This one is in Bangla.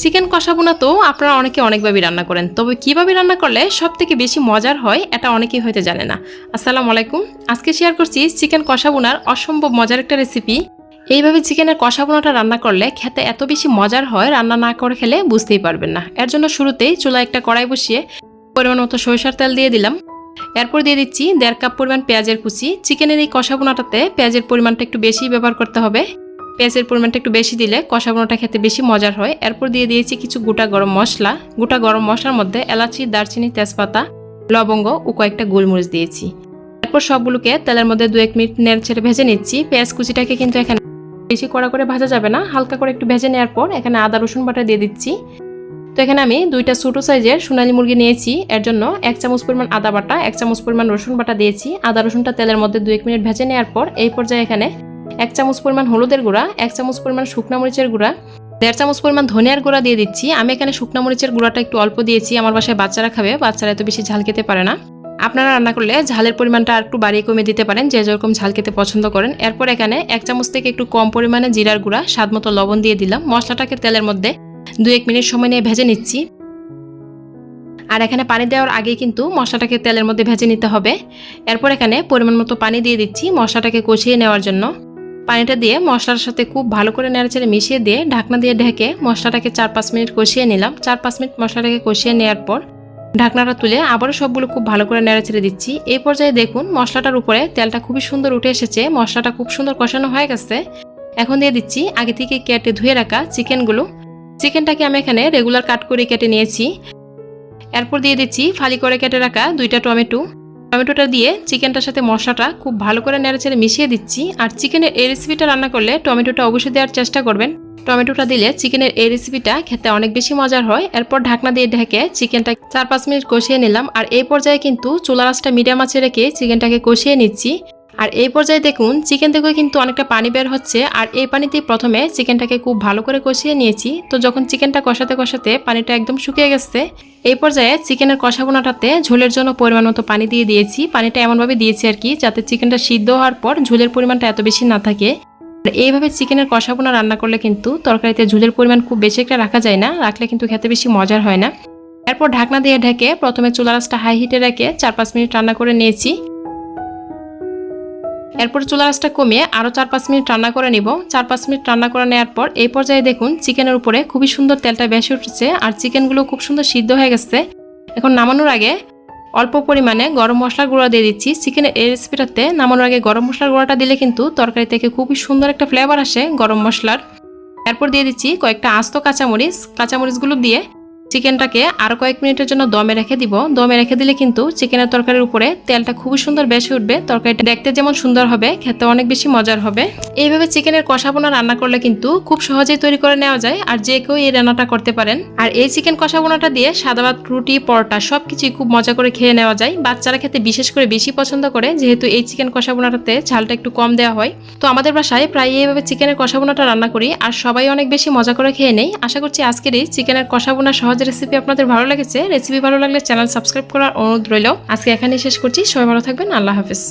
চিকেন কষা বোনা তো আপনারা অনেকে অনেকভাবে রান্না করেন। তবে কীভাবে রান্না করলে সব থেকে বেশি মজার হয়, এটা অনেকেই হয়তো জানে না। আসসালামু আলাইকুম। আজকে শেয়ার করছি চিকেন কষা বোনার অসম্ভব মজার একটা রেসিপি এইভাবে চিকেনের কষা বোনাটা রান্না করলে খেতে এত বেশি মজার হয়, রান্না না করে খেলে বুঝতেই পারবেন না। এর জন্য শুরুতেই চুলায় একটা কড়াই বসিয়ে পরিমাণ মতো সরিষার তেল দিয়ে দিলাম। এরপর দিয়ে দিচ্ছি দেড় কাপ পরিমাণ পেঁয়াজের কুচি। চিকেনের এই কষা বোনাটাতে পেঁয়াজের পরিমাণটা একটু বেশি ব্যবহার করতে হবে। পেঁয়াজের পরিমাণটা একটু বেশি দিলে কষা বোনাটা খেতে বেশি মজার হয়। এরপর দিয়ে দিয়েছি কিছু গোটা গরম মশলা। গোটা গরম মশলার মধ্যে এলাচি, দারচিনি, তেজপাতা, লবঙ্গ ও কয়েকটা গোলমরিচ দিয়েছি। এরপর সবগুলোকে তেলের মধ্যে দু এক মিনিট নেড়ে ছেড়ে ভেজে নিচ্ছি। পেঁয়াজ কুচিটাকে কিন্তু এখানে বেশি কড়া করে ভাজা যাবে না। হালকা করে একটু ভেজে নেওয়ার পর এখানে আদা, রসুন বাটা দিয়ে দিচ্ছি। তো এখানে আমি দুইটা ছোটো সাইজের সোনালী মুরগি নিয়েছি। এর জন্য এক চামচ পরিমাণ আদা বাটা, এক চামচ পরিমাণ রসুন বাটা দিয়েছি। আদা, রসুনটা তেলের মধ্যে দু এক মিনিট ভেজে নেওয়ার পর এই পর্যায়ে এখানে এক চামচ পরিমাণ হলুদের গুঁড়া, এক চামচ পরিমাণ শুকনা মরিচের গুঁড়া, দেড় চামচ পরিমাণ ধনিয়ার গুঁড়া দিয়ে দিচ্ছি। আমি এখানে শুকনা মরিচের গুঁড়াটা একটু অল্প দিয়েছি, আমার বাসায় বাচ্চারা খাবে, বাচ্চারা এত বেশি ঝাল খেতে পারে না। আপনারা রান্না করলে ঝালের পরিমাণটা আর একটু বাড়িয়ে কমিয়ে দিতে পারেন, যে যেরকম ঝাল খেতে পছন্দ করেন। এরপর এখানে এক চামচ থেকে একটু কম পরিমাণে জিরার গুঁড়া, স্বাদ মতো লবণ দিয়ে দিলাম। মশলাটাকে তেলের মধ্যে দু এক মিনিট সময় নিয়ে ভেজে নিচ্ছি। আর এখানে পানি দেওয়ার আগেই কিন্তু মশলাটাকে তেলের মধ্যে ভেজে নিতে হবে। এরপর এখানে পরিমাণ মতো পানি দিয়ে দিচ্ছি মশলাটাকে কষিয়ে নেওয়ার জন্য। পানিটা দিয়ে মশলার সাথে খুব ভালো করে নেড়েচেড়ে মিশিয়ে দিয়ে ঢাকনা দিয়ে ঢেকে মশলাটাকে চার পাঁচ মিনিট কষিয়ে নিলাম। চার পাঁচ মিনিট মশলাটাকে কষিয়ে নেওয়ার পর ঢাকনাটা তুলে আবারও সবগুলো খুব ভালো করে নেড়েচেড়ে দিচ্ছি। এই পর্যায়ে দেখুন মশলাটার উপরে তেলটা খুবই সুন্দর উঠে এসেছে, মশলাটা খুব সুন্দর কষানো হয়ে গেছে। এখন দিয়ে দিচ্ছি আগে থেকে কেটে ধুয়ে রাখা চিকেনগুলো। চিকেনটাকে আমি এখানে রেগুলার কাট করে কেটে নিয়েছি। এরপর দিয়ে দিচ্ছি ফালি করে কেটে রাখা দুইটা টমেটো। টমেটোটা দিয়ে চিকেনটার সাথে মশলাটা খুব ভালো করে নেড়েচেড়ে মিশিয়ে দিচ্ছি। আর চিকেনের এই রেসিপিটা রান্না করলে টমেটোটা অবশ্যই দেওয়ার চেষ্টা করবেন। টমেটোটা দিলে চিকেনের এই রেসিপিটা খেতে অনেক বেশি মজার হয়। এরপর ঢাকনা দিয়ে ঢেকে চিকেনটা চার পাঁচ মিনিট কষিয়ে নিলাম। আর এই পর্যায়ে কিন্তু চুলা রাসটা মিডিয়াম আঁচে রেখে চিকেনটাকে কষিয়ে নিচ্ছি। আর এই পর্যায়ে দেখুন, চিকেন থেকেও কিন্তু অনেকটা পানি বের হচ্ছে আর এই পানিতেই প্রথমে চিকেনটাকে খুব ভালো করে কষিয়ে নিয়েছি। তো যখন চিকেনটা কষাতে কষাতে পানিটা একদম শুকিয়ে গেছে, এই পর্যায়ে চিকেনের কষা বোনাটাতে ঝোলের জন্য পরিমাণ মতো পানি দিয়ে দিয়েছি। পানিটা এমনভাবে দিয়েছি আর কি, যাতে চিকেনটা সিদ্ধ হওয়ার পর ঝোলের পরিমাণটা এত বেশি না থাকে। আর এইভাবে চিকেনের কষা রান্না করলে কিন্তু তরকারিতে ঝোলের পরিমাণ খুব বেশি একটা রাখা যায় না, রাখলে কিন্তু খেতে বেশি মজার হয় না। এরপর ঢাকনা দিয়ে ঢেকে প্রথমে চুলা রাসটা হাই হিটে রেখে চার পাঁচ মিনিট রান্না করে নিয়েছি। এরপর চুলা রাসটা কমিয়ে আরও চার পাঁচ মিনিট রান্না করে নিব। চার পাঁচ মিনিট রান্না করে নেওয়ার পর এই পর্যায়ে দেখুন চিকেনের উপরে খুবই সুন্দর তেলটা বেশি উঠেছে আর চিকেনগুলো খুব সুন্দর সিদ্ধ হয়ে গেছে। এখন নামানোর আগে অল্প পরিমাণে গরম মশলার গুঁড়া দিয়ে দিচ্ছি। চিকেনের এই রেসিপিটাতে নামানোর আগে গরম মশলার গুঁড়াটা দিলে কিন্তু তরকারি থেকে খুবই সুন্দর একটা ফ্লেভার আসে গরম মশলার। এরপর দিয়ে দিচ্ছি কয়েকটা আস্ত কাঁচামরিচ। কাঁচামরিচগুলো দিয়ে চিকেনটাকে আরও কয়েক মিনিটের জন্য দমে রেখে দিব। দমে রেখে দিলে কিন্তু চিকেনের তরকারির উপরে তেলটা খুবই সুন্দর বেশি উঠবে। তরকারিটা দেখতে যেমন সুন্দর হবে খেতে অনেক বেশি মজার হবে। এইভাবে চিকেনের কষা বোনা রান্না করলে কিন্তু খুব সহজেই তৈরি করে নেওয়া যায় আর যে কেউ এই রান্নাটা করতে পারেন। আর এই চিকেন কষা বোনাটা দিয়ে সাদা ভাত রুটি, পরোটা সব কিছুই খুব মজা করে খেয়ে নেওয়া যায়। বাচ্চারা খেতে বিশেষ করে বেশি পছন্দ করে, যেহেতু এই চিকেন কষা বোনাটাতে ঝালটা একটু কম দেওয়া হয়। তো আমাদের বাসায় প্রায় এইভাবে চিকেনের কষা বোনাটা রান্না করি আর সবাই অনেক বেশি মজা করে খেয়ে নেই। আশা করছি আজকের এই চিকেনের কষা বোনা সহজ রেসিপি আপনাদের ভালো লেগেছে রেসিপি ভালো লাগলে চ্যানেল সাবস্ক্রাইব করার অনুরোধ রইল। আজকে এখানেই শেষ করছি, সবাই ভালো থাকবেন, আল্লাহ হাফিজ।